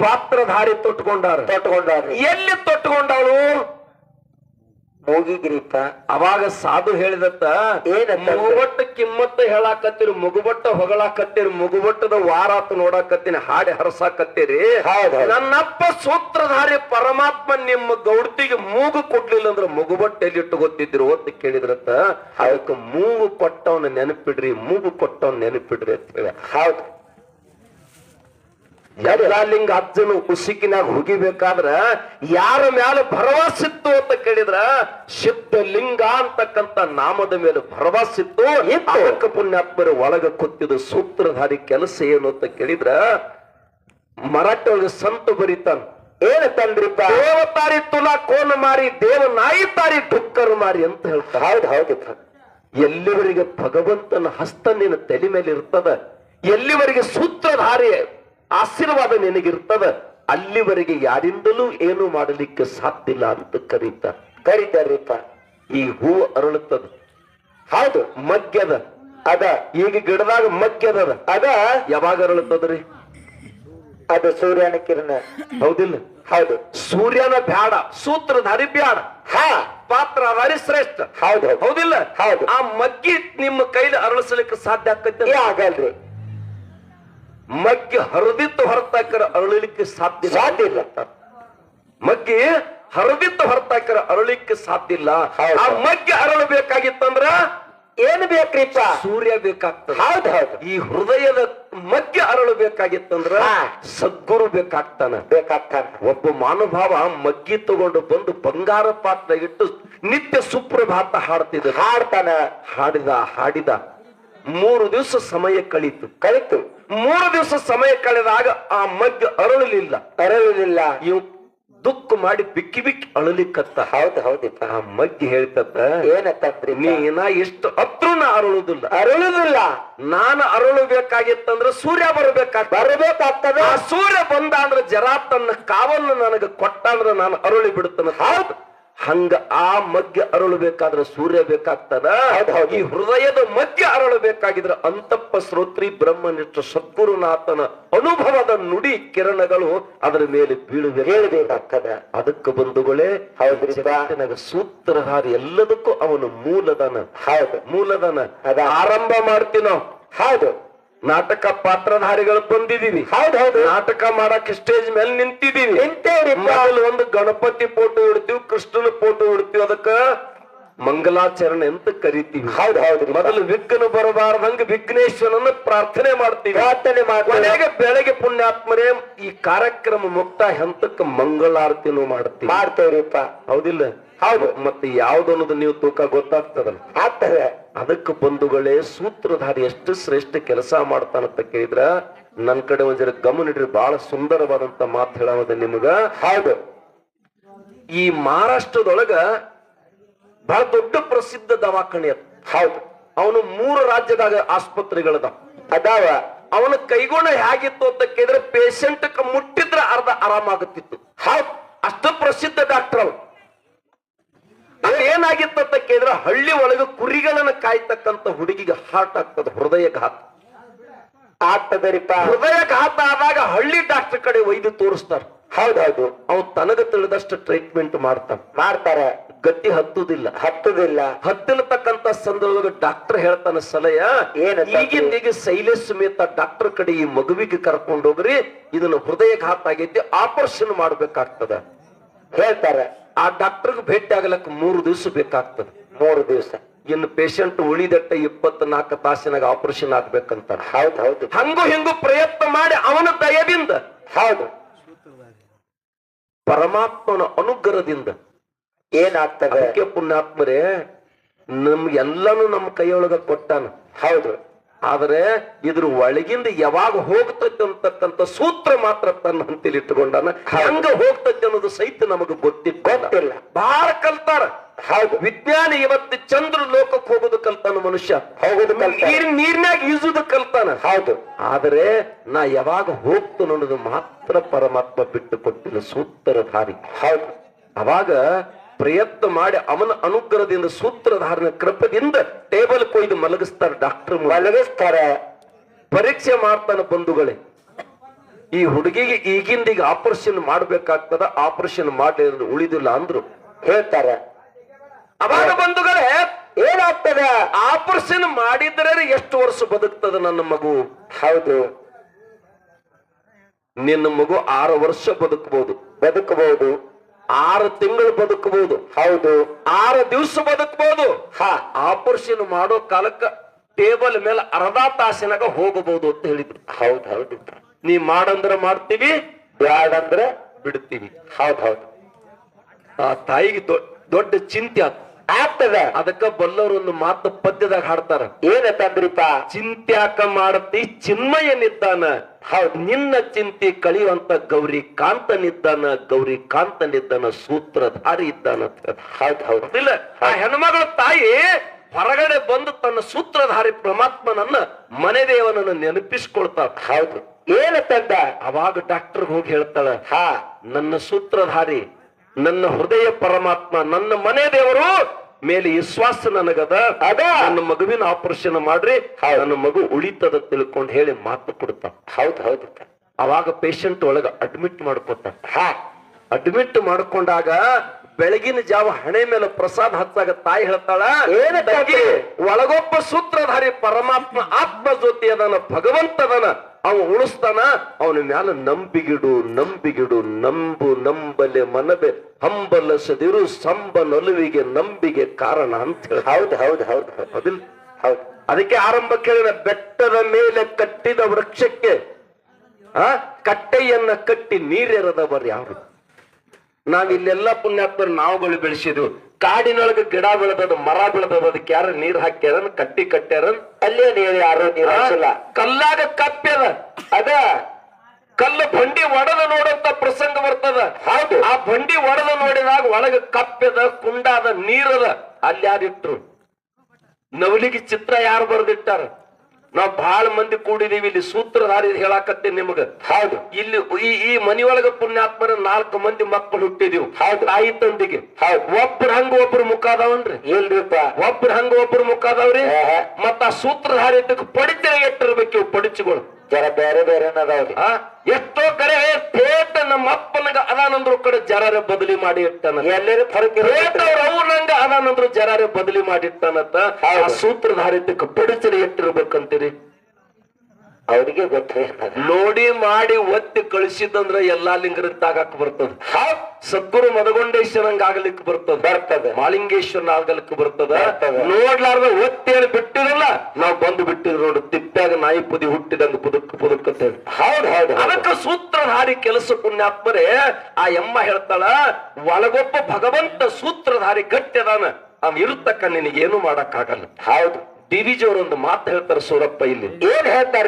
ಪಾತ್ರಧಾರಿ ತೊಟ್ಟುಕೊಂಡಾರ. ತೊಟ್ಟುಕೊಂಡಾರ. ಎಲ್ಲಿ ತೊಟ್ಟುಕೊಂಡವಳು? ಮೂಗಿಗಿರಿಪ್ಪ ಅವಾಗ ಸಾಧು ಹೇಳಿದತ್ತ ಏನ ಮುಗುಬಟ್ಟ ಕಿಮ್ಮತ್ತ ಹೇಳಾಕತ್ತೀರಿ ಮುಗುಬಟ್ಟ ಹೊಗಳಾಕತ್ತೀರಿ ಮುಗುಬಟ್ಟದ ವಾರಾತ್ ನೋಡಾಕತ್ತೀನಿ ಹಾಡಿ ಹರಸಾಕತ್ತೀರಿ. ನನ್ನಪ್ಪ ಸೂತ್ರಧಾರಿ ಪರಮಾತ್ಮ ನಿಮ್ಮ ಗೌಡ್ತಿಗೆ ಮೂಗು ಕೊಡ್ಲಿಲ್ಲ ಅಂದ್ರೆ ಮುಗುಬಟ್ಟ ಎಲ್ಲಿ ಇಟ್ಟುಗೊತ್ತಿದ್ರು ಅಂತ ಕೇಳಿದ್ರತ್ತ ಅದಕ್ಕೆ ಮೂಗು ಕೊಟ್ಟವನ ನೆನಪಿಡ್ರಿ ಮೂಗು ಕೊಟ್ಟವನ್ ನೆನಪಿಡ್ರಿ ಅಂತ ಹೇಳಿ. ಹೌದು. ಯಜ್ಞಾಲಿಂಗ ಅಜ್ಜನ ಉಸುಕಿನಾಗ ಹುಗಿಬೇಕಾದ್ರ ಯಾರ ಮ್ಯಾಲ ಭರವಸಿತ್ತು ಅಂತ ಕೇಳಿದ್ರ ಸಿದ್ಧಲಿಂಗ ಅಂತಕ್ಕಂಥ ಅಂತಕ್ಕಂತ ನಾಮದ ಮೇಲೆ ಭರವಸಿತ್ತು ಇತ್ತು. ಪುಣ್ಯಾತ್ಮರು ಒಳಗ ಕೊತ್ತಿದ ಸೂತ್ರಧಾರಿ ಕೆಲಸ ಏನು ಅಂತ ಕೇಳಿದ್ರ ಮರಾಠಿ ಒಳಗೆ ಸಂತ ಬರೀತಾನ. ಏನ ತಂದ್ರಿಪ್ಪ? ದೇವತಾರಿ ತುಲಾ ಕೋನ ಮಾರಿ ದೇವ ನಾಯಿ ತಾರಿ ಡುಕ್ಕರು ಮಾರಿ ಅಂತ ಹೇಳ್ತಾರೆ ಹೌದು ಹೌದು. ಎಲ್ಲಿವರೆಗೆ ಭಗವಂತನ ಹಸ್ತ ನಿನ್ನ ತಲೆ ಮೇಲೆ ಇರ್ತದ ಎಲ್ಲಿವರೆಗೆ ಸೂತ್ರಧಾರಿ ಆಶೀರ್ವಾದ ನಿನಗಿರ್ತದ ಅಲ್ಲಿವರೆಗೆ ಯಾರಿಂದಲೂ ಏನು ಮಾಡಲಿಕ್ಕೆ ಸಾಧ್ಯ ಇಲ್ಲ ಅಂತ ಕರೀತ. ಕರೀತಾರೀಪ ಈ ಹೂ ಅರಳುತ್ತದ. ಹೌದು ಮಗ್ಗ್ಯದ ಅದ. ಈಗ ಗಿಡದಾಗ ಮಗ್ಗ್ಯದ ಅದ. ಯಾವಾಗ ಅರಳುತ್ತದ್ರಿ? ಅದು ಸೂರ್ಯನ ಕಿರಣ. ಹೌದಿಲ್ಲ? ಹೌದು. ಸೂರ್ಯನ ಬ್ಯಾಡ ಸೂತ್ರಧಾರಿ ಬ್ಯಾಡ ಹಾ. ಪಾತ್ರ ಶ್ರೇಷ್ಠ ಹೌದು. ಹೌದು ಹೌದಿಲ್ಲ? ಹೌದು. ಆ ಮಗ್ಗಿ ನಿಮ್ಮ ಕೈಲಿ ಅರಳಿಸಲಿಕ್ಕೆ ಸಾಧ್ಯ ಆಗಲ್ರಿ. ಮಗ್ಗಿ ಹರಿದಿತ್ತು ಹೊರತಾಕರ ಅರಳಲಿಕ್ಕೆ ಸಾಧ್ಯ. ಸಾಧ್ಯ ಇಲ್ಲ ಮಗ್ಗೆ ಹರಿದಿತ್ತು ಹೊರತಾಕರ ಅರಳಿಕ್ಕೆ ಸಾಧ್ಯ ಇಲ್ಲ. ಆ ಮಗ್ಗೆ ಅರಳಬೇಕಾಗಿತ್ತಂದ್ರ ಏನ್ ಬೇಕ್ರಿಪ್ಪ ಸೂರ್ಯ ಬೇಕಾಗ್ತದೆ. ಹೌದು ಹೌದು. ಈ ಹೃದಯದ ಮಗ್ಗಿ ಅರಳು ಬೇಕಾಗಿತ್ತಂದ್ರ ಸದ್ಗುರು ಬೇಕಾಗ್ತಾನ. ಬೇಕಾಗ್ತಾನ. ಒಬ್ಬ ಮಾನುಭಾವ ಮಗ್ಗಿ ತಗೊಂಡು ಬಂದು ಬಂಗಾರ ಪಾತ್ರ ಇಟ್ಟು ನಿತ್ಯ ಸುಪ್ರಭಾತ ಹಾಡ್ತಿದ್ದ. ಹಾಡ್ತಾನ. ಹಾಡಿದ ಹಾಡಿದ. ಮೂರು ದಿವಸ ಸಮಯ ಕಳೀತು. ಕಲಿತು ಮೂರು ದಿವಸ ಸಮಯ ಕಳೆದಾಗ ಆ ಮಗ್ಗ ಅರಳಲಿಲ್ಲ. ಅರಳಲಿಲ್ಲ. ಇವ್ ದುಃಖ ಮಾಡಿ ಬಿಕ್ಕಿ ಬಿಕ್ಕಿ ಅಳಲಿಕ್ಕತ್ತ ಹೌದು ಹೌದಿಪ್ಪ ಆ ಮಗ್ಗಿ ಹೇಳ್ತತ್ತ ಏನ ತಂದ್ರಿ ನೀನ ಎಷ್ಟು ಹತ್ರ ಅರಳುದಿಲ್ಲ. ಅರಳುದಿಲ್ಲ. ನಾನು ಅರಳಬೇಕಾಗಿತ್ತಂದ್ರ ಸೂರ್ಯ ಬರಬೇಕಾಗ ಬರಬೇಕಾಗ್ತದೆ. ಆ ಸೂರ್ಯ ಬಂದ ಅಂದ್ರೆ ಜರಾ ತನ್ನ ಕಾವನ್ನು ನನಗೆ ಕೊಟ್ಟ ಅಂದ್ರೆ ನಾನು ಅರಳಿ ಬಿಡುತ್ತೇನೆ. ಹೌದು. ಹಂಗ ಆ ಮಧ್ಯ ಅರಳಬೇಕಾದ್ರೆ ಸೂರ್ಯ ಬೇಕಾಗ್ತದ. ಈ ಹೃದಯದ ಮಧ್ಯ ಅರಳಬೇಕಾಗಿದ್ರೆ ಅಂತಪ್ಪ ಶ್ರೋತ್ರಿ ಬ್ರಹ್ಮನಿಷ್ಠ ಸದ್ಗುರುನಾಥನ ಅನುಭವದ ನುಡಿ ಕಿರಣಗಳು ಅದರ ಮೇಲೆ ಬೀಳಬೇಕಾಗ್ತದೆ. ಅದಕ್ಕೆ ಬಂಧುಗಳೇ ಸೂತ್ರಧಾರಿ ಎಲ್ಲದಕ್ಕೂ ಅವನು ಮೂಲದನ ಹೌದು. ಮೂಲದನ ಅದ. ಆರಂಭ ಮಾಡ್ತೀನೋ? ನಾವು ಹೌದು. ನಾಟಕ ಪಾತ್ರಧಾರಿಗಳು ಬಂದಿದೀವಿ. ಹೌದು ಹೌದು. ನಾಟಕ ಮಾಡಕ್ ಸ್ಟೇಜ್ ಮೇಲೆ ನಿಂತಿದೀವಿ. ಒಂದು ಗಣಪತಿ ಫೋಟೋ ಇಡ್ತೀವಿ ಕೃಷ್ಣನ ಫೋಟೋ ಇಡ್ತೀವಿ ಅದಕ್ಕ ಮಂಗಲಾಚರಣೆ ಅಂತ ಕರಿತೀವಿ. ಹೌದು ಹೌದು ಮೊದಲು ವಿಘ್ನ ಬರಬಾರ್ದಂಗ ವಿಘ್ನೇಶ್ವರನ ಪ್ರಾರ್ಥನೆ ಮಾಡ್ತೀವಿ. ಪ್ರಾರ್ಥನೆ ಮಾಡ್ತೀವಿ. ಬೆಳಗ್ಗೆ ಪುಣ್ಯಾತ್ಮರೇ ಈ ಕಾರ್ಯಕ್ರಮ ಮುಕ್ತ ಹಂತಕ್ಕೆ ಮಂಗಳಾರತಿನೂ ಮಾಡ್ತೀವಿ. ಮಾಡ್ತೇವ್ರಿಪ್ಪ. ಹೌದಿಲ್ಲ? ಹೌದು. ಮತ್ತೆ ಯಾವ್ದನ್ನೋದು ನೀವು ತೂಕ ಗೊತ್ತಾಗ್ತದಲ್ಲ? ಆಗ್ತದೆ. ಅದಕ್ಕೆ ಬಂಧುಗಳೇ ಸೂತ್ರಧಾರಿ ಎಷ್ಟು ಶ್ರೇಷ್ಠ ಕೆಲಸ ಮಾಡ್ತಾನಂತ ಕೇಳಿದ್ರ ನನ್ ಕಡೆ ಒಂದ್ ಗಮನ ಇಡ್ರಿ ಬಹಳ ಸುಂದರವಾದಂತ ಮಾತು ಹೇಳೋದ ನಿಮಗ. ಹೌದು. ಈ ಮಹಾರಾಷ್ಟ್ರದೊಳಗ ಬಹಳ ದೊಡ್ಡ ಪ್ರಸಿದ್ಧ ದವಾಖಾನೆ ಅದು. ಹೌದು. ಅವನು ಮೂರು ರಾಜ್ಯದಾಗ ಆಸ್ಪತ್ರೆಗಳದ ಅದಾವ. ಅವನ ಕೈಗುಣ ಹೇಗಿತ್ತು ಅಂತ ಕೇಳಿದ್ರೆ ಪೇಷಂಟ್ ಮುಟ್ಟಿದ್ರೆ ಅರ್ಧ ಆರಾಮಾಗುತ್ತಿತ್ತು ಹೌದು. ಅಷ್ಟು ಪ್ರಸಿದ್ಧ ಡಾಕ್ಟರ್ ಅವ ಅಲ್ಲಿ ಏನಾಗಿತ್ತು ಅಂತ ಕೇಳಿದ್ರೆ ಹಳ್ಳಿ ಒಳಗೆ ಕುರಿಗಳನ್ನ ಕಾಯ್ತಕ್ಕಂತ ಹುಡುಗಿಗೆ ಹಾರ್ಟ್ ಆಗ್ತದೆ ಹೃದಯ ಘಾತ ಆಗ್ತದರಿಪ್ಪ ಹೃದಯ ಘಾತ ಆದಾಗ ಹಳ್ಳಿ ಡಾಕ್ಟರ್ ಕಡೆ ವೈದ್ಯ ತೋರಿಸ್ತಾರ. ಹೌದೌದು ಹೌದು. ಅವ್ ತನಗ ತಿಳಿದಷ್ಟು ಟ್ರೀಟ್ಮೆಂಟ್ ಮಾಡ್ತಾನ. ಮಾಡ್ತಾರ. ಗಟ್ಟಿ ಹತ್ತುದಿಲ್ಲ. ಹತ್ತುದಿಲ್ಲ. ಹತ್ತಿರತಕ್ಕಂತ ಸಂದರ್ಭದಾಗ ಡಾಕ್ಟರ್ ಹೇಳ್ತಾನ ಸಲಯ ಏನ ಈಗಿನ ಈಗ ಶೈಲೆ ಸಮೇತ ಡಾಕ್ಟರ್ ಕಡೆ ಈ ಮಗುವಿಗೆ ಕರ್ಕೊಂಡು ಹೋಗ್ರಿ ಇದನ್ನ ಹೃದಯಘಾತ ಆಗೈತಿ ಆಪರೇಷನ್ ಮಾಡ್ಬೇಕಾಗ್ತದ. ಹೇಳ್ತಾರೆ. ಆ ಡಾಕ್ಟರ್ಗೆ ಭೇಟಿ ಆಗ್ಲಕ್ ಮೂರು ದಿವಸ ಬೇಕಾಗ್ತದೆ. ಮೂರು ದಿವಸ. ಇನ್ನು ಪೇಷಂಟ್ ಉಳಿದಟ್ಟ ಇಪ್ಪತ್ನಾಲ್ಕು ತಾಸಿನಾಗ ಆಪರೇಷನ್ ಆಗ್ಬೇಕಂತ ಹೌದು ಹೌದು. ಹಂಗು ಹಿಂಗು ಪ್ರಯತ್ನ ಮಾಡಿ ಅವನ ದಯದಿಂದ ಹೌದು. ಪರಮಾತ್ಮನ ಅನುಗ್ರಹದಿಂದ ಏನಾಗ್ತದೆ? ಅದಕ್ಕೆ ಪುಣ್ಯಾತ್ಮರೇ ನಮ್ಗೆಲ್ಲಾನು ನಮ್ಮ ಕೈಯೊಳಗ ಕೊಟ್ಟಾನ. ಹೌದು. ಆದ್ರೆ ಇದ್ರ ಒಳಗಿಂದ ಯಾವಾಗ ಹೋಗ್ತೈತೆ ಅಂತಕ್ಕಂತ ಸೂತ್ರ ಮಾತ್ರ ತನ್ನ ಹಂತಿಲಿ ಇಟ್ಟುಕೊಂಡಾನ. ಹಂಗ ಹೋಗ್ತೈತೆ ಅನ್ನೋದು ಸಹಿತ ನಮಗ ಗೊತ್ತಿಲ್ಲ. ಗೊತ್ತಿಲ್ಲ. ಬಹಳ ಕಲ್ತಾರ. ಹೌದು. ವಿಜ್ಞಾನ ಇವತ್ತು ಚಂದ್ರ ಲೋಕಕ್ಕೆ ಹೋಗೋದು ಕಲ್ತಾನ ಮನುಷ್ಯ. ಹೋಗೋದು. ನೀರ್ ನೀರ್ನ್ಯಾಗ ಈಜುದು ಕಲ್ತಾನ ಹೌದು. ಆದ್ರೆ ನಾ ಯಾವಾಗ ಹೋಗ್ತಾನ ಅನ್ನೋದು ಮಾತ್ರ ಪರಮಾತ್ಮ ಬಿಟ್ಟು ಕೊಟ್ಟಿಲ್ಲ ಸೂತ್ರಧಾರಿ. ಹೌದು. ಅವಾಗ ಪ್ರಯತ್ನ ಮಾಡಿ ಅವನ ಅನುಗ್ರಹದಿಂದ ಸೂತ್ರಧಾರನ ಕೃಪದಿಂದ ಟೇಬಲ್ ಕೊಯ್ದು ಮಲಗಿಸ್ತಾರೆ ಡಾಕ್ಟರ್ ಮಲಗಿಸ್ತಾರೆ. ಪರೀಕ್ಷೆ ಮಾಡ್ತಾನೆ ಬಂಧುಗಳೇ. ಈ ಹುಡುಗಿಗೆ ಈಗಿಂದೀಗ ಆಪರೇಷನ್ ಮಾಡ್ಬೇಕಾಗ್ತದ ಆಪರೇಷನ್ ಮಾಡಿ ಉಳಿದಿಲ್ಲ ಅಂದ್ರು. ಹೇಳ್ತಾರ. ಅವಾಗ ಬಂಧುಗಳೇ ಏನಾಗ್ತದ? ಆಪರೇಷನ್ ಮಾಡಿದ್ರೆ ಎಷ್ಟು ವರ್ಷ ಬದುಕ್ತದ ನನ್ನ ಮಗು? ಹೌದು. ನಿನ್ನ ಮಗು ಆರು ವರ್ಷ ಬದುಕಬಹುದು ಬದುಕಬಹುದು ಆರು ತಿಂಗಳು ಬದುಕಬಹುದು. ಹೌದು. ಆರು ದಿವಸ ಬದುಕಬಹುದು. ಹಾ. ಆಪರೇಷನ್ ಮಾಡೋ ಕಾಲಕ್ಕ ಟೇಬಲ್ ಮೇಲೆ ಅರ್ಧ ತಾಸಿನಾಗ ಹೋಗಬಹುದು ಅಂತ ಹೇಳಿದ್ರು. ಹೌದು ಹೌದು. ನೀ ಮಾಡಂದ್ರ ಮಾಡ್ತೀವಿ ಬ್ಯಾಡಂದ್ರ ಬಿಡ್ತೀವಿ. ಹೌದ್ ಹೌದು. ಆ ತಾಯಿಗೆ ದೊಡ್ಡ ಚಿಂತೆ ಆತ. ಆಗ್ತದ? ಅದಕ್ಕ ಬಲ್ಲವರು ಒಂದು ಮಾತು ಪದ್ಯದಾಗ ಹಾಡ್ತಾರ. ಏನಂತಂದ್ರಿಪ್ಪ ಚಿಂತ್ಯಾಕ ಮಾಡತಿ ಚಿನ್ಮಯನಿದ್ದಾನ ಹೌದ್. ನಿನ್ನ ಚಿಂತೆ ಕಳಿಯುವಂತ ಗೌರಿ ಕಾಂತನಿದ್ದಾನ ಗೌರಿ ಕಾಂತನಿದ್ದಾನ ಸೂತ್ರಧಾರಿ ಇದ್ದಾನ. ಹೌದ್ ಹೌದು. ಇಲ್ಲ ಆ ಹೆಣ್ಮಗಳ ತಾಯಿ ಹೊರಗಡೆ ಬಂದು ತನ್ನ ಸೂತ್ರಧಾರಿ ಪರಮಾತ್ಮನನ್ನ ಮನೆ ದೇವನನ್ನ ನೆನಪಿಸ್ಕೊಳ್ತಾಳ. ಹೌದು. ಏನಂತಂದ ಅವಾಗ ಡಾಕ್ಟರ್ ಹೋಗಿ ಹೇಳ್ತಾಳ ಹಾ. ನನ್ನ ಸೂತ್ರಧಾರಿ ನನ್ನ ಹೃದಯ ಪರಮಾತ್ಮ ನನ್ನ ಮನೆ ದೇವರು ಮೇಲೆ ವಿಶ್ವಾಸ ನನಗದ. ಅದ. ನನ್ನ ಮಗುವಿನ ಆಪರೇಷನ್ ಮಾಡ್ರಿ. ನನ್ನ ಮಗು ಉಳಿತದ ತಿಳ್ಕೊಂಡು ಹೇಳಿ ಮಾತು ಕೊಡ್ತಾನ. ಹೌದ್ ಹೌದು. ಅವಾಗ ಪೇಷಂಟ್ ಒಳಗ ಅಡ್ಮಿಟ್ ಮಾಡ್ಕೊತಾನ. ಹಾ. ಅಡ್ಮಿಟ್ ಮಾಡ್ಕೊಂಡಾಗ ಬೆಳಗಿನ ಜಾವ ಹಣೆ ಮೇಲೆ ಪ್ರಸಾದ ಹಚ್ಚಾಗ ತಾಯಿ ಹೇಳ್ತಾಳ ಒಳಗೊಬ್ಬ ಸೂತ್ರಧಾರಿ ಪರಮಾತ್ಮ ಆತ್ಮ ಜ್ಯೋತಿ ಅದನ ಭಗವಂತ ಅದನ. ಅವ ಉಳಿಸ್ತಾನ ಅವನ ಮ್ಯಾಲ ನಂಬಿಗಿಡು ನಂಬಿಗಿಡು ನಂಬು ನಂಬಲೆ ಮನಬೆ ಹಂಬಲಸದಿರು ಸಂಬ ನಲುವಿಗೆ ನಂಬಿಗೆ ಕಾರಣ ಅಂತ ಹೇಳಿ ಹೌದು ಹೌದು ಹೌದ್ ಹೌದ್. ಹೌದಿಲ್ಲ ಹೌದು. ಅದಕ್ಕೆ ಆರಂಭ ಕೇಳಿದ ಬೆಟ್ಟದ ಮೇಲೆ ಕಟ್ಟಿದ ವೃಕ್ಷಕ್ಕೆ ಆ ಕಟ್ಟೆಯನ್ನ ಕಟ್ಟಿ ನೀರೆರದವರು ಯಾರು? ನಾವಿಲ್ಲೆಲ್ಲ ಪುಣ್ಯಾತ್ಮರು ನಾವುಗಳು ಬೆಳೆಸಿದ್ವು. ಕಾಡಿನೊಳಗೆ ಗಿಡ ಬೆಳೆದದ ಮರ ಬೆಳೆದದ ಅದಕ್ಕೆ ಯಾರು ನೀರ್ ಹಾಕ್ಯಾರನ್ ಕಟ್ಟಿ ಕಟ್ಟ್ಯಾರನ್ ಅಲ್ಲೇ ನೀರು ಯಾರು ನೀರು ಹಾಕಿಲ್ಲ. ಕಲ್ಲಾಗ ಕಪ್ಪ್ಯದ ಅದ ಕಲ್ಲು ಬಂಡಿ ಒಡೆದ ನೋಡಂತ ಪ್ರಸಂಗ ಬರ್ತದ. ಹೌದು. ಆ ಬಂಡಿ ಒಡೆದ ನೋಡಿದಾಗ ಒಳಗ ಕಪ್ಪೆದ ಕುಂಡಾದ ನೀರದ ಅಲ್ಲಿ ಯಾರಿಟ್ರು ನವಲಿಗೆ ಚಿತ್ರ ಯಾರು ಬರ್ದಿಟ್ಟಾರ? ನಾವ್ ಬಹಳ ಮಂದಿ ಕೂಡಿದೀವಿ ಇಲ್ಲಿ ಸೂತ್ರಧಾರಿ ಹೇಳಾಕತ್ತೆ ನಿಮಗ. ಹೌದು. ಇಲ್ಲಿ ಈ ಈ ಮನಿಯೊಳಗ ಪುಣ್ಯಾತ್ಮರ ನಾಲ್ಕು ಮಂದಿ ಮಕ್ಕಳು ಹುಟ್ಟಿದೀವಿ. ಹೌದು. ತಾಯಿ ತಂದಿಗೆ. ಹೌದು. ಒಬ್ರ ಹಂಗ ಒಬ್ರು ಮುಖ ಅದಾವನ್ರಿ? ಇಲ್ರಿಪ್ಪ. ಒಬ್ರ ಹಂಗ ಒಬ್ರು ಮುಖ ಅದಾವ್ರಿ. ಮತ್ತ ಆ ಸೂತ್ರಧಾರಿ ಇದ್ದಕ್ಕೆ ಪಡಿತ ಎಟ್ಟಿರ್ಬೇಕು ಇವು ಪಡಿಚುಗಳು. ಜರ ಬೇರೆ ಬೇರೆ ಅದಾವ್ರಿ ಎಷ್ಟೋ ಕರೆ ನಮ್ಮ ಅಪ್ಪನಗ ಅದಾನಂದ್ರು ಕಡೆ ಜರಾರೆ ಬದಲಿ ಮಾಡಿ ಇಟ್ಟಾನ ಎಲ್ಲರ ಫರಕ್ ಅವ್ರ ಅವ್ರಂಗ ಅದಾನಂದ್ರು ಜರಾರೆ ಬದಲಿ ಮಾಡಿ ಇಟ್ಟಾನಂತ ಆ ಸೂತ್ರಧಾರಿತ ಸೂತ್ರಧಾರಿತಕ್ಕೆ ಪಡಿಚರಿ ಎಟ್ಟಿರ್ಬೇಕಂತೀರಿ ಅವ್ರಿಗೆ ಗೊತ್ತೇ. ನೋಡಿ ಮಾಡಿ ಒತ್ತಿ ಕಳಿಸಿದಂದ್ರೆ ಎಲ್ಲಾ ಲಿಂಗರ ತಾಗಾಕ್ ಬರ್ತದ. ಸದ್ಗುರು ಮದಗೊಂಡೇಶ್ವರಂಗ ಆಗ್ಲಿಕ್ಕೆ ಬರ್ತದ. ಬರ್ತದೆ. ಮಾಲಿಂಗೇಶ್ವರನ ಆಗಲಿಕ್ಕೆ ಬರ್ತದ. ನೋಡ್ಲಾರ್ದ ಒತ್ತಿ ಒತ್ತೇಳಿ ಬಿಟ್ಟಿರಲ್ಲ ನಾವ್ ಬಂದು ಬಿಟ್ಟಿದ್ರು ನೋಡು ತಿಪ್ಪ್ಯಾಗ ನಾಯಿ ಪುದಿ ಹುಟ್ಟಿದಂಗ ಪುದಕ್ ಪುದಕ್ ಅಂತ ಹೇಳಿ. ಹೌದ್ ಹೌದು ಹೌದು. ಸೂತ್ರ ಹಾರಿ ಕೆಲಸ ಪುಣ್ಯಾತ್ಮರೇ ಆ ಎಮ್ಮ ಹೇಳ್ತಾಳ ಒಳಗೊಬ್ಬ ಭಗವಂತ ಸೂತ್ರಧಾರಿ ಗಟ್ಟಿ ಅದಾನ ಅವ್ ಇರುತ್ತಕ್ಕ ನಿನಗೇನು ಮಾಡಕ್ ಆಗಲ್ಲ ಹೌದು. ಡಿ ವಿಜಿ ಒಂದು ಮಾತು ಹೇಳ್ತಾರೆ ಸೂರಪ್ಪ ಇಲ್ಲಿ. ಏನ್ ಹೇಳ್ತಾರ?